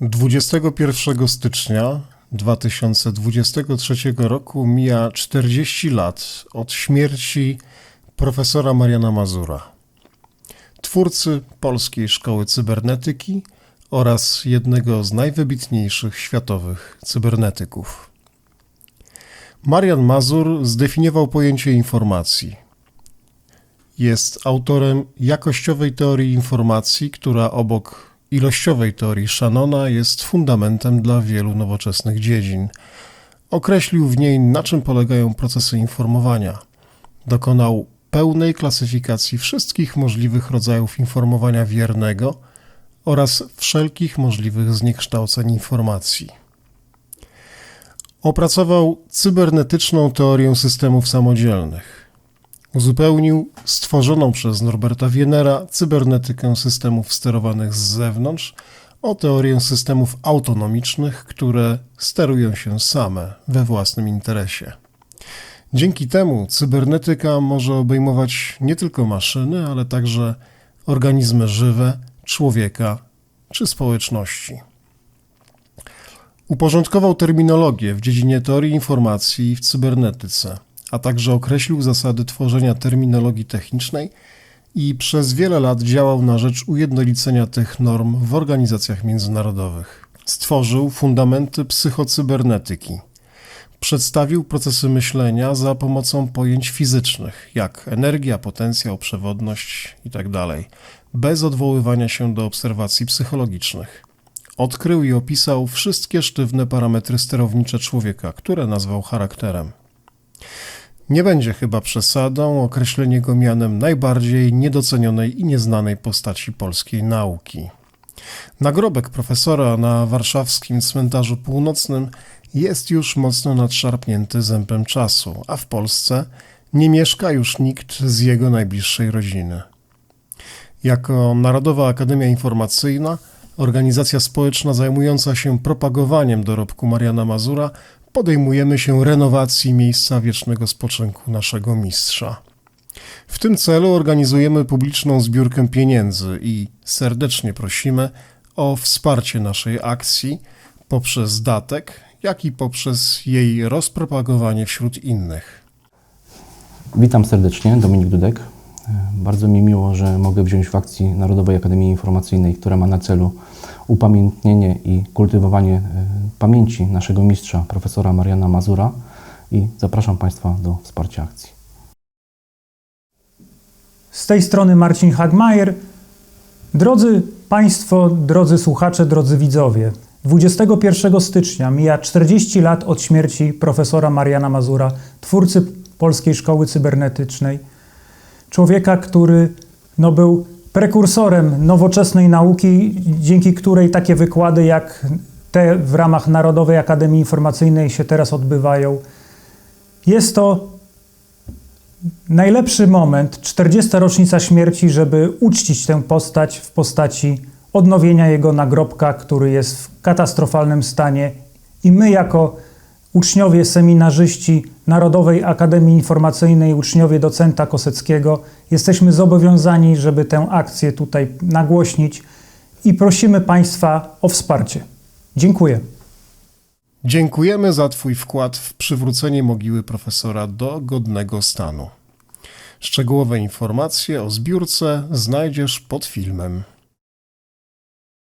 21 stycznia 2023 roku mija 40 lat od śmierci profesora Mariana Mazura, twórcy Polskiej Szkoły Cybernetyki oraz jednego z najwybitniejszych światowych cybernetyków. Marian Mazur zdefiniował pojęcie informacji. Jest autorem jakościowej teorii informacji, która obok ilościowej teorii Shannona jest fundamentem dla wielu nowoczesnych dziedzin. Określił w niej, na czym polegają procesy informowania. Dokonał pełnej klasyfikacji wszystkich możliwych rodzajów informowania wiernego oraz wszelkich możliwych zniekształceń informacji. Opracował cybernetyczną teorię systemów samodzielnych. Uzupełnił stworzoną przez Norberta Wienera cybernetykę systemów sterowanych z zewnątrz o teorię systemów autonomicznych, które sterują się same we własnym interesie. Dzięki temu cybernetyka może obejmować nie tylko maszyny, ale także organizmy żywe, człowieka czy społeczności. Uporządkował terminologię w dziedzinie teorii informacji w cybernetyce, a także określił zasady tworzenia terminologii technicznej i przez wiele lat działał na rzecz ujednolicenia tych norm w organizacjach międzynarodowych. Stworzył fundamenty psychocybernetyki. Przedstawił procesy myślenia za pomocą pojęć fizycznych, jak energia, potencjał, przewodność itd., bez odwoływania się do obserwacji psychologicznych. Odkrył i opisał wszystkie sztywne parametry sterownicze człowieka, które nazwał charakterem. Nie będzie chyba przesadą określenie go mianem najbardziej niedocenionej i nieznanej postaci polskiej nauki. Nagrobek profesora na warszawskim cmentarzu północnym jest już mocno nadszarpnięty zębem czasu, a w Polsce nie mieszka już nikt z jego najbliższej rodziny. Jako Narodowa Akademia Informacyjna, organizacja społeczna zajmująca się propagowaniem dorobku Mariana Mazura, podejmujemy się renowacji miejsca wiecznego spoczynku naszego mistrza. W tym celu organizujemy publiczną zbiórkę pieniędzy i serdecznie prosimy o wsparcie naszej akcji poprzez datek, jak i poprzez jej rozpropagowanie wśród innych. Witam serdecznie, Dominik Dudek. Bardzo mi miło, że mogę wziąć w akcji Narodowej Akademii Informacyjnej, która ma na celu upamiętnienie i kultywowanie e, pamięci naszego mistrza, profesora Mariana Mazura i zapraszam Państwa do wsparcia akcji. Z tej strony Marcin Hagmajer. Drodzy Państwo, drodzy słuchacze, drodzy widzowie, 21 stycznia mija 40 lat od śmierci profesora Mariana Mazura, twórcy Polskiej Szkoły Cybernetycznej. Człowieka, który no, był prekursorem nowoczesnej nauki, dzięki której takie wykłady jak te w ramach Narodowej Akademii Informacyjnej się teraz odbywają. Jest to najlepszy moment, 40. rocznica śmierci, żeby uczcić tę postać w postaci odnowienia jego nagrobka, który jest w katastrofalnym stanie. I my, jako uczniowie, seminarzyści Narodowej Akademii Informacyjnej, uczniowie docenta Koseckiego, jesteśmy zobowiązani, żeby tę akcję tutaj nagłośnić i prosimy Państwa o wsparcie. Dziękuję. Dziękujemy za Twój wkład w przywrócenie mogiły profesora do godnego stanu. Szczegółowe informacje o zbiórce znajdziesz pod filmem.